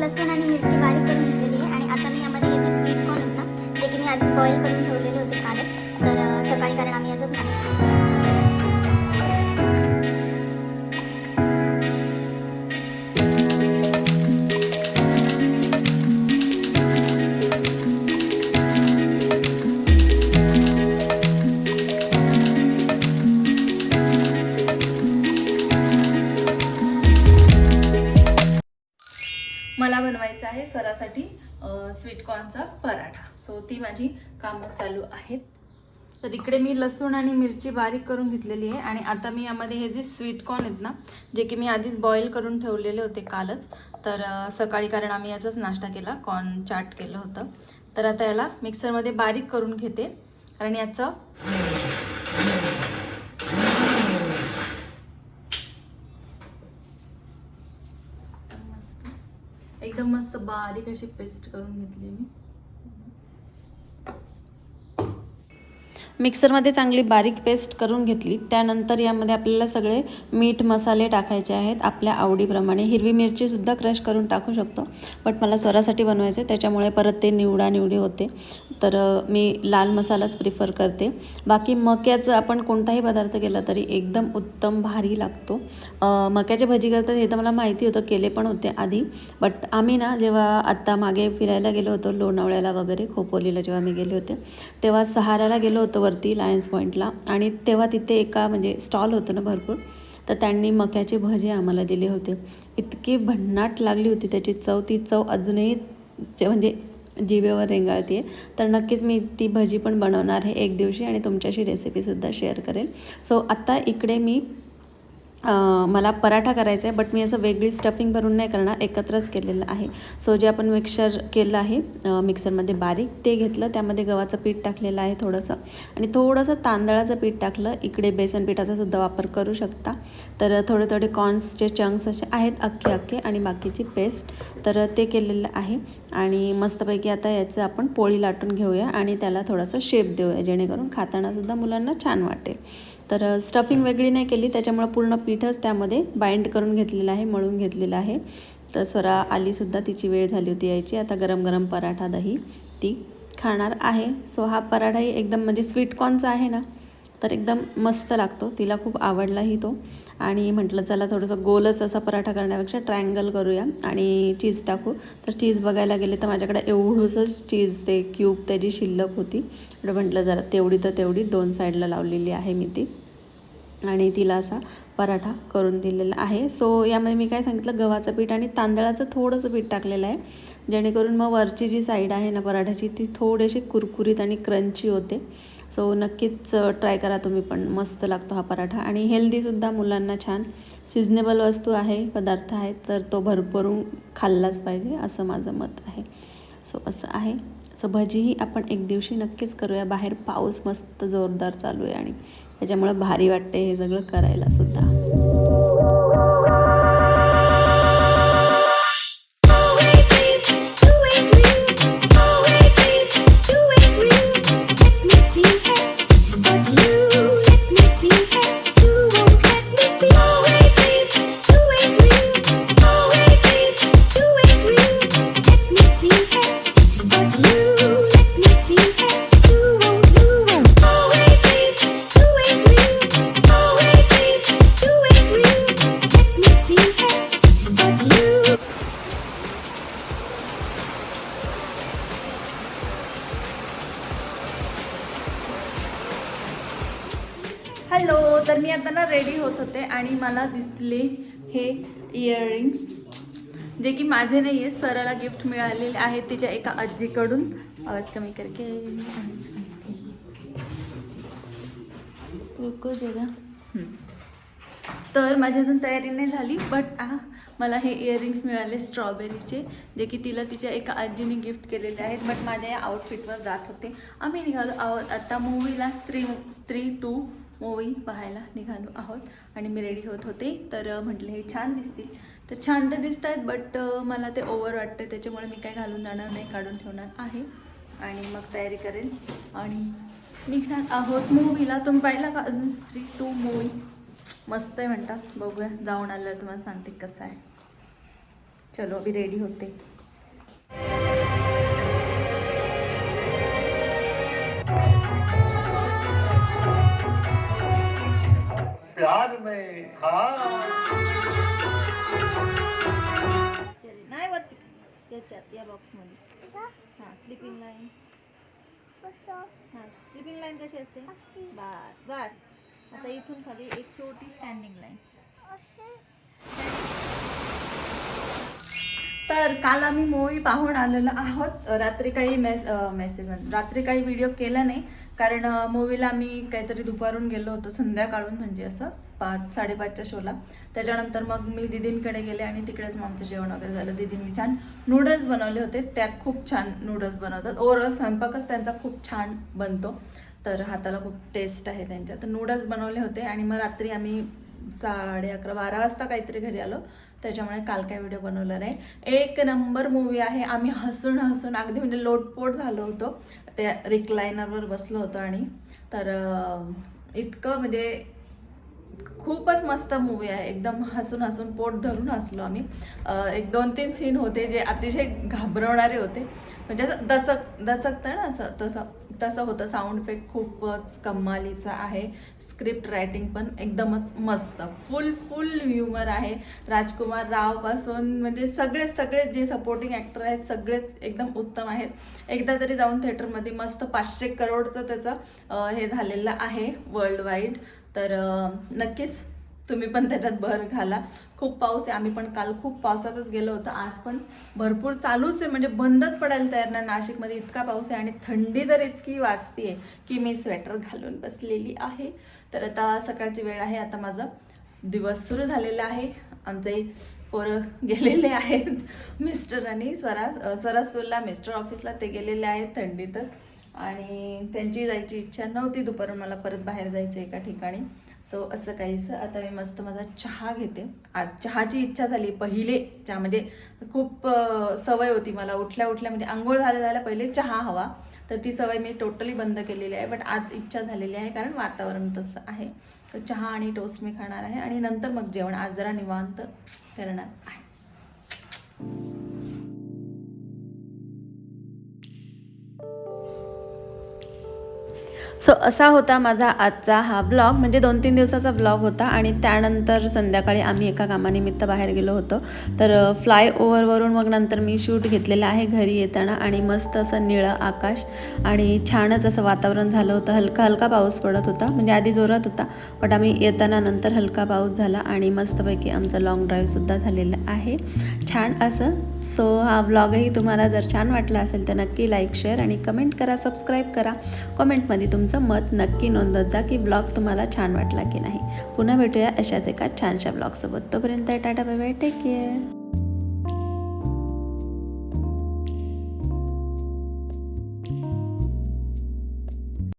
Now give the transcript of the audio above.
लसूण आणि मिरची बारीक करून घेतलेली आहे. आणि आता मी यामध्ये येते स्वीट कॉर्न आहेत ना जे की मी आधी बॉईल करून ठेवलेले बनवायचा आहे सरासाठी स्वीटकॉर्नचा पराठा. सो ती माझी कामं चालू आहेत. तर इकडे मी लसूण आणि मिरची बारीक करून घेतलेली आहे आणि आता मी यामध्ये हे जे स्वीटकॉर्न आहेत ना जे की मी आधीच बॉईल करून ठेवलेले होते कालच तर सकाळी कारण आम्ही याचाच नाश्ता केला कॉर्न चाट केलं होतं. तर आता याला मिक्सरमध्ये बारीक करून घेते. कारण याचं एकदम मस्त बारीक अशी पेस्ट करून घेतली मी. मिक्सरमध्ये चांगली बारीक पेस्ट करून घेतली. त्यानंतर यामध्ये आपल्याला सगळे मीठ मसाले टाकायचे आहेत. आपल्या आवडीप्रमाणे हिरवी मिरचीसुद्धा क्रश करून टाकू शकतो. बट मला स्वरासाठी बनवायचे त्याच्यामुळे परत ते निवडा निवडी होते. तर मी लाल मसालाच प्रिफर करते. बाकी मक्याचं आपण कोणताही पदार्थ केला तरी एकदम उत्तम भारी लागतो. मक्याचे मक्याची भजी करतात हे तर मला माहिती होतं. केले पण होते आधी. बट आम्ही ना जेव्हा आत्ता मागे फिरायला गेलो होतो लोणावळ्याला वगैरे खोपोलीला जेव्हा मी गेले होते तेव्हा सहाराला गेलो होतो वरती लायन्स पॉईंटला आणि तेव्हा तिथे एका म्हणजे स्टॉल होतं ना भरपूर. तर त्यांनी मक्याचे भजे आम्हाला दिले होते. इतकी भन्नाट लागली होती त्याची चव. ती चव अजूनही म्हणजे जिभेवर रेंगाळते आहे तर नक्कीच मी ती भजी पण बनवणार आहे एक दिवशी आणि तुमच्याशी रेसिपीसुद्धा शेअर करेल. सो आत्ता इकडे मी मला पराठा करायचा आहे बट मी असं वेगळी स्टफिंग भरून नाही करणार एकत्रच केलेलं आहे. सो जे आपण मिक्सर केलं आहे मिक्सरमध्ये बारीक ते घेतलं त्यामध्ये गव्हाचं पीठ टाकलेलं आहे थोडंसं. आणि थोडंसं तांदळाचं पीठ टाकलं इकडे बेसन पिठाचा सुद्धा वापर करू शकता. तर थोडे थोडे कॉर्न्सचे चंक्स असे आहेत अख्खे अख्खे आणि बाकीची पेस्ट तर ते केलेलं आहे. आणि मस्तपैकी आता याचं आपण पोळी लाटून घेऊया आणि त्याला थोडंसं शेप देऊया जेणेकरून खातानासुद्धा मुलांना छान वाटेल. तर स्टफिंग वेगळी नाही केली. त्याच्यामुळं पूर्ण पीठच त्यामध्ये बाइंड करून घेतलेलं आहे मळून घेतलेलं आहे. तर स्वरा आलीसुद्धा तिची वेळ झाली होती यायची. आता गरम गरम पराठा दही ती खाणार आहे. सो हा पराठाही एकदम म्हणजे स्वीट कॉर्नचा आहे ना तर एकदम मस्त लागतो. तिला खूप आवडलाही तो. आणि म्हटलं चला थोडंसं गोलच असा पराठा करण्यापेक्षा ट्रायंगल करूया आणि चीज टाकू. तर चीज बघायला गेले तर माझ्याकडे एवढंसंच चीज ते क्यूब त्याची शिल्लक होती. म्हटलं जरा तेवढी तर तेवढी. दोन साईडला लावलेली आहे मी ती. आणि तिला असा पराठा करून दिलेला आहे. सो यामध्ये मी काय सांगितलं? गव्हाचं पीठ आणि तांदळाचं थोडंसं पीठ टाकलेलं आहे. जेणेकरून मग वरची जी साईड आहे ना पराठ्याची ती थोडीशी कुरकुरीत आणि क्रंची होते. सो नक्कीच ट्राय करा तुम्ही पण. मस्त लागतो हा पराठा. आणि हेल्दीसुद्धा मुलांना छान. सिजनेबल वस्तू आहे पदार्थ आहे तर तो भरभरून खाल्लाच पाहिजे असं माझं मत आहे. सो असं आहे. सो भजीही आपण एक दिवशी नक्कीच करूया. बाहेर पाऊस मस्त जोरदार चालू आहे आणि त्याच्यामुळं भारी वाटते हे सगळं करायला रेडी होत होते आणि मला दिसले हे इयरिंग्स जे की माझे नाही आहे सराला गिफ्ट मिळालेले आहेत तिच्या एका आजीकडून. आवाज कमी करके रुको जरा. तर माझी अजून तयारी नाही झाली बट आ मला हे इयरिंग्स मिळाले स्ट्रॉबेरीचे जे की तिला तिच्या एका आजीने गिफ्ट केलेले आहेत बट माझ्या या आउटफिटवर जात होते. आम्ही निघालो. आहोत आता मूवीला स्त्री स्त्री टू मूवी पाहायला निघालो आहोत. आणि मी रेडी होत होते. तर म्हटले हे छान दिसतील. तर छान तर दिसत आहेत बट मला ते ओव्हर वाटतं त्याच्यामुळे मी काय घालून जाणार नाही काढून ठेवणार आहे. आणि मग तयारी करेल आणि निघणार आहोत मूवीला तुम्ही पाहिला का अजून स्त्री टू मूवी मस्त आहे म्हणतात बघूया जाऊन आल्यावर तुम्हाला सांगते कसं आहे. चलो अभी रेडी होते. प्यार में हाँ नाही वरती. याच्यात या बॉक्समध्ये हां स्लिपिंग लाईन हां स्लिपिंग लाईन कशी असते? बस बस. आता इथून खाली एक छोटी स्टँडिंग लाईन तर काल आम्ही मूवी पाहून आलेलो आहोत. रात्री काही मेस मेसेज रात्री काही व्हिडिओ केला नाही. कारण मूवीला आम्ही काहीतरी दुपारून गेलो होतो संध्याकाळून म्हणजे असं पाच साडेपाचच्या शोला त्याच्यानंतर मग मी दिदींकडे गेले आणि तिकडेच मग आमचं जेवण वगैरे झालं. दिदींनी छान नूडल्स बनवले होते. त्या खूप छान नूडल्स बनवतात. ओव्हरऑल स्वयंपाकच त्यांचा खूप छान बनतो. तर हाताला खूप टेस्ट आहे त्यांच्या. तर नूडल्स बनवले होते आणि मग रात्री आम्ही साडे अकरा बारा वाजता काहीतरी घरी आलो. त्याच्यामुळे काल काय व्हिडिओ बनवला नाही. एक नंबर मूवी आहे आम्ही हसून हसून अगदी म्हणजे लोटपोट झालो होतो. त्या रिक्लायनरवर बसलो होतो आणि तर इतकं म्हणजे खूपच मस्त मूवी आहे. एकदम हसून हसून पोट धरून हसलो आम्ही. एक दोन तीन सीन होते जे अतिशय घाबरवणारे होते. म्हणजे असं दचक दचकतं ना असं तसं. तसं होतं साऊंड इफेक्ट खूपच कमालीचा आहे. स्क्रिप्ट रायटिंग पण एकदमच मस्त. फुल फुल ह्युमर आहे. राजकुमार रावपासून म्हणजे सगळे सगळे जे सपोर्टिंग ॲक्टर आहेत सगळेच एकदम उत्तम आहेत. एकदा तरी जाऊन थिएटरमध्ये मस्त पाचशे करोडचं त्याचं हे झालेलं आहे वर्ल्ड वाईड तर नक्कीच तुम्ही पण त्याच्यात भर घाला. खूप पाऊस आहे. आम्ही पण काल खूप पावसातच गेलो होतो. आज पण भरपूर चालूच आहे. म्हणजे बंदच पडायला तयार नाही. नाशिकमध्ये इतका पाऊस आहे आणि थंडी तर इतकी वाजती आहे की मी स्वेटर घालून बसलेली आहे. तर आता सकाळची वेळ आहे. आता माझा दिवस सुरू झालेला आहे. आमचे पोरं गेलेले आहेत. मिस्टर आणि स्वरा अ, स्वरा स्कूलला मिस्टर ऑफिसला ते गेलेले आहेत. थंडीतच आणि त्यांची जायची इच्छा नव्हती. दुपारून मला परत बाहेर जायचं एका ठिकाणी. सो असं काहीसं आता मी मस्त माझा चहा घेते. आज चहाची इच्छा झाली. पहिले चहा म्हणजे खूप सवय होती मला. उठल्या उठल्या म्हणजे आंघोळ झाल्या झाल्या पहिले चहा हवा. तर ती सवय मी टोटली बंद केलेली आहे. बट आज इच्छा झालेली आहे कारण वातावरण तसं आहे. तर चहा आणि टोस्ट मी खाणार आहे. आणि नंतर मग जेवण. आज जरा निवांत करणार आहे. सो असा होता माझा आजचा हा ब्लॉग म्हणजे दोन तीन दिवसाचा ब्लॉग होता आणि त्यानंतर संध्याकाळी आम्ही एका कामानिमित्त बाहेर गेलो होतो. तर फ्लाय ओव्हरवरून मग नंतर मी शूट घेतलेलं आहे घरी येताना आणि मस्त असं निळं आकाश आणि छानच असं वातावरण झालं होतं. हलका हलका पाऊस पडत होता. म्हणजे आधी जोरात होता बट आम्ही येताना नंतर हलका पाऊस झाला आणि मस्तपैकी आमचा लॉंग ड्राईव्हसुद्धा झालेला आहे. छान असं. सो हा ब्लॉगही तुम्हाला जर छान वाटला असेल तर नक्की लाईक शेअर आणि कमेंट करा सबस्क्राईब करा. कमेंटमध्ये तुमचं तुमचं मत नक्की नोंदवत जा की ब्लॉग तुम्हाला छान वाटला की नाही. पुन्हा भेटूया अशाच एका छानशा ब्लॉगसोबत. तोपर्यंत ta-ta bye bye take care